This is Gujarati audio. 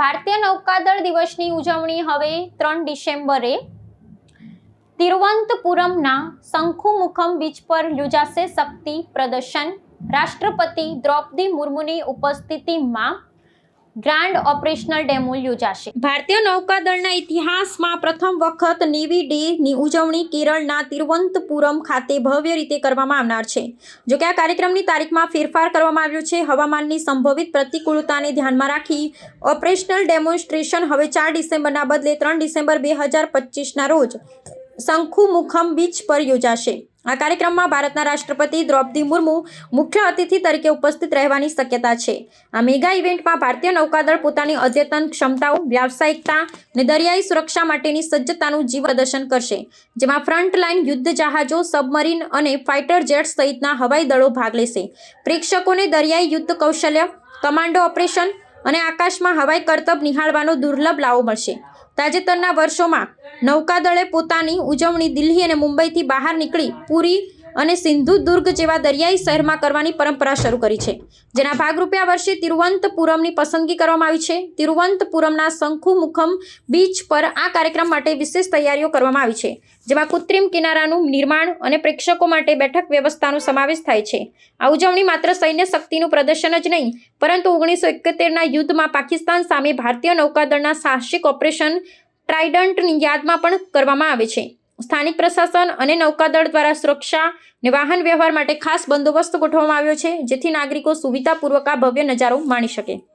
ભારતીય નૌકાદળ દિવસની ઉજવણી હવે ત્રણ ડિસેમ્બરે તિરુવંતપુરમના શંખુમુખમ બીચ પર યોજાશે શક્તિ પ્રદર્શન. રાષ્ટ્રપતિ દ્રૌપદી મુર્મુની ઉપસ્થિતિમાં ગ્રાન્ડ ઓપરેશનલ ડેમો યોજાશે. ભારતીય નૌકાદળના ઇતિહાસમાં પ્રથમ વખત નેવી ડેની ઉજવણી કેરળના તિરુવનંતપુરમ ખાતે ભવ્ય રીતે કરવામાં આવનાર છે. જોકે આ કાર્યક્રમની તારીખમાં ફેરફાર કરવામાં આવ્યો છે. હવામાનની સંભવિત પ્રતિકૂળતાને ધ્યાનમાં રાખી ઓપરેશનલ ડેમોન્સ્ટ્રેશન હવે ચાર ડિસેમ્બરના બદલે ત્રણ ડિસેમ્બર બે હજાર પચીસના રોજ શંખુમુખમ બીચ પર યોજાશે. આ કાર્યક્રમમાં ભારતના રાષ્ટ્રપતિ દ્રૌપદી મુર્મુ મુખ્ય અતિથિ તરીકે ઉપસ્થિત રહેવાની શક્યતા છે. આ મેગા ઇવેન્ટમાં ભારતીય નૌકાદળ પોતાની અદ્યતન ક્ષમતાઓ, વ્યાવસાયિકતા અને દરિયાઈ સુરક્ષા માટેની સજ્જતાનું જીવ પ્રદર્શન કરશે, જેમાં ફ્રન્ટલાઇન યુદ્ધ જહાજો, સબમરીન અને ફાઇટર જેટ્સ સહિતના હવાઈ દળો ભાગ લેશે. પ્રેક્ષકોને દરિયાઈ યુદ્ધ કૌશલ્ય, કમાન્ડો ઓપરેશન અને આકાશમાં હવાઈ કરતબ નિહાળવાનો દુર્લભ લાવો મળશે. તાજેતરના વર્ષોમાં નૌકાદળે પોતાની ઉજવણી દિલ્હી અને મુંબઈથી બહાર નીકળી પુરી અને સિંધુદુર્ગ જેવા દરિયાઈ શહેરમાં કરવાની પરંપરા શરૂ કરી છે. જેના ભાગરૂપે આ વર્ષે તિરુવંતપુરમની પસંદગી કરવામાં આવી છે. તિરુવંતપુરમના શંખુમુખમ બીચ પર આ કાર્યક્રમ માટે વિશેષ તૈયારીઓ કરવામાં આવી છે, જેમાં કૃત્રિમ કિનારાનું નિર્માણ અને પ્રેક્ષકો માટે બેઠક વ્યવસ્થાનો સમાવેશ થાય છે. આ ઉજવણી માત્ર સૈન્ય શક્તિનું પ્રદર્શન જ નહીં, પરંતુ ઓગણીસો એકોતેરના યુદ્ધમાં પાકિસ્તાન સામે ભારતીય નૌકાદળના સાહસિક ઓપરેશન ટ્રાઇડન્ટની યાદમાં પણ કરવામાં આવે છે. સ્થાનિક પ્રશાસન અને નૌકાદળ દ્વારા સુરક્ષા અને વાહન વ્યવહાર માટે ખાસ બંદોબસ્ત ગોઠવવામાં આવ્યો છે, જેથી નાગરિકો સુવિધાપૂર્વક આ ભવ્ય નજારો માણી શકે.